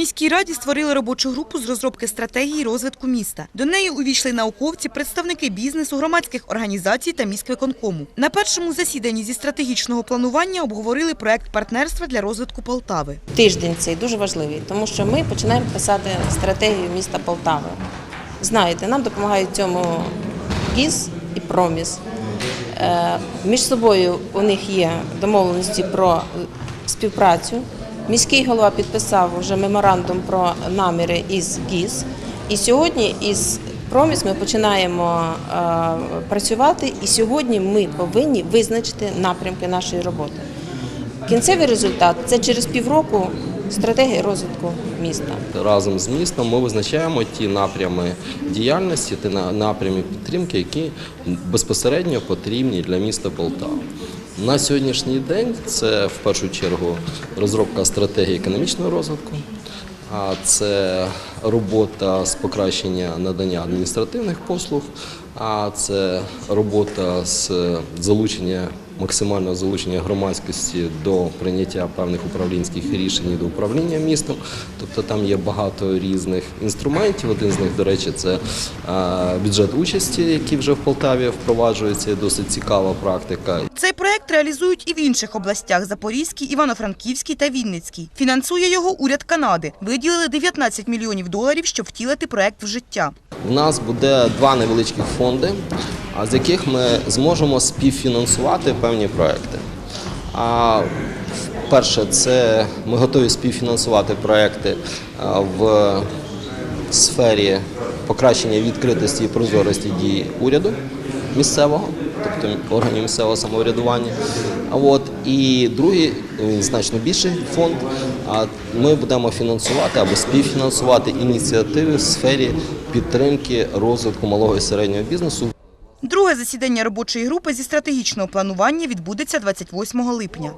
міській раді створили робочу групу з розробки стратегії розвитку міста. До неї увійшли науковці, представники бізнесу, громадських організацій та міськвиконкому. На першому засіданні зі стратегічного планування обговорили проект партнерства для розвитку Полтави. Тиждень цей дуже важливий, тому що ми починаємо писати стратегію міста Полтави. Знаєте, нам допомагають цьому ГІЗ і Проміс. Е, Між собою у них є домовленості про співпрацю. Міський голова підписав вже меморандум про наміри із ГІЗ. І сьогодні із Проміс ми починаємо е, працювати, і сьогодні ми повинні визначити напрямки нашої роботи. Кінцевий результат це через півроку стратегія розвитку міста. Разом з містом ми визначаємо ті напрями діяльності, ті напрями підтримки, які безпосередньо потрібні для міста Полтава. На сьогоднішній день це в першу чергу розробка стратегії економічного розвитку, а це робота з покращення надання адміністративних послуг, а це робота з залучення максимального залучення громадськості до прийняття певних управлінських рішень і до управління містом. Тобто там є багато різних інструментів. Один з них, до речі, це бюджет участі, який вже в Полтаві впроваджується. Досить цікава практика. Цей проект реалізують і в інших областях – Запорізькій, Івано-Франківській та Вінницькій. Фінансує його уряд Канади. Виділили 19 мільйонів доларів, щоб втілити проект в життя. У нас буде два невеличких фонди, з яких ми зможемо співфінансувати певні проекти. А перше, це ми готові співфінансувати проекти в сфері покращення відкритості і прозорості дій уряду місцевого, тобто органів місцевого самоврядування. От і другий, значно більший фонд. А ми будемо фінансувати або співфінансувати ініціативи в сфері підтримки розвитку малого і середнього бізнесу. Друге засідання робочої групи зі стратегічного планування відбудеться 28 липня.